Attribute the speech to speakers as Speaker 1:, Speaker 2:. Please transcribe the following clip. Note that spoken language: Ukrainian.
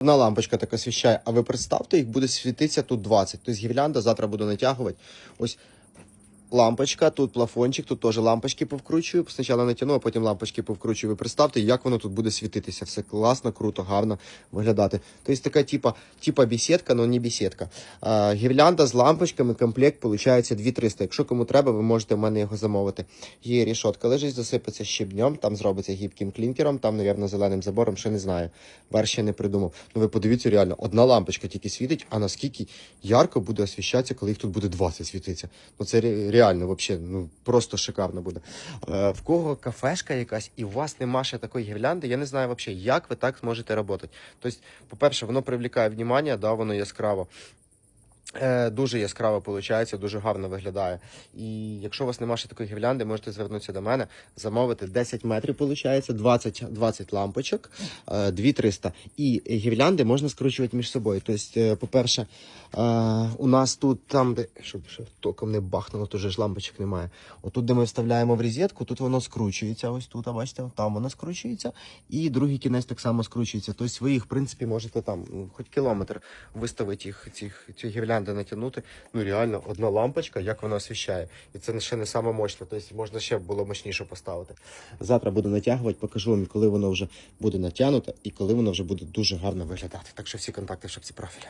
Speaker 1: Одна лампочка так освіщає, а ви представте, їх буде світитися тут 20. Тобто гірлянда завтра буду натягувати. Ось лампочка, тут плафончик, тут теж лампочки повкручую. Спочатку натягну, а потім лампочки повкручую. Ви представте, як воно тут буде світитися. Все класно, круто, гарно виглядати. Тобто така типа, типа бесідка, але не бесідка. Гірлянда з лампочками, комплект виходить 2300. Якщо кому треба, ви можете в мене його замовити. Є рішотка лежить, засипеться щебнем, там зробиться гібким клінкером, там, мабуть, зеленим забором, ще не знаю. Вер ще не придумав. Ну ви подивіться, реально, одна лампочка тільки світить, а наскільки ярко буде освіщатися, коли їх тут буде 20 світитися. Ну це реально, вообще, ну просто шикарно буде. Е, в кого кафешка якась, і у вас нема ще такої гірлянди, я не знаю взагалі, як ви так зможете працювати. Тобто, по-перше, воно привлікає внимання, да, воно яскраво. Е, Дуже яскраво виходить, дуже гарно виглядає. І якщо у вас немає ще такої гірлянди, можете звернутися до мене, замовити 10 метрів, виходить, 20, 20 лампочок, е, 2300. І гірлянди можна скручувати між собою. Тобто, е, по-перше, е, у нас тут там, де щоб током не бахнуло, то вже ж лампочок немає. Отут, де ми вставляємо в розетку, тут воно скручується. Ось тут, а бачите, там воно скручується. І другий кінець так само скручується. Тобто ви їх, в принципі, можете там ну, хоч кілометр виставити їх, цих, ці гірлянди натягнути. Ну реально, одна лампочка, як вона освіщає. І це ще не саме мощне. Тобто можна ще було мощніше поставити. Завтра буду натягувати, покажу вам, коли воно вже буде натягнуто і коли воно вже буде дуже гарно виглядати. Так що всі контакти в шапці профіля.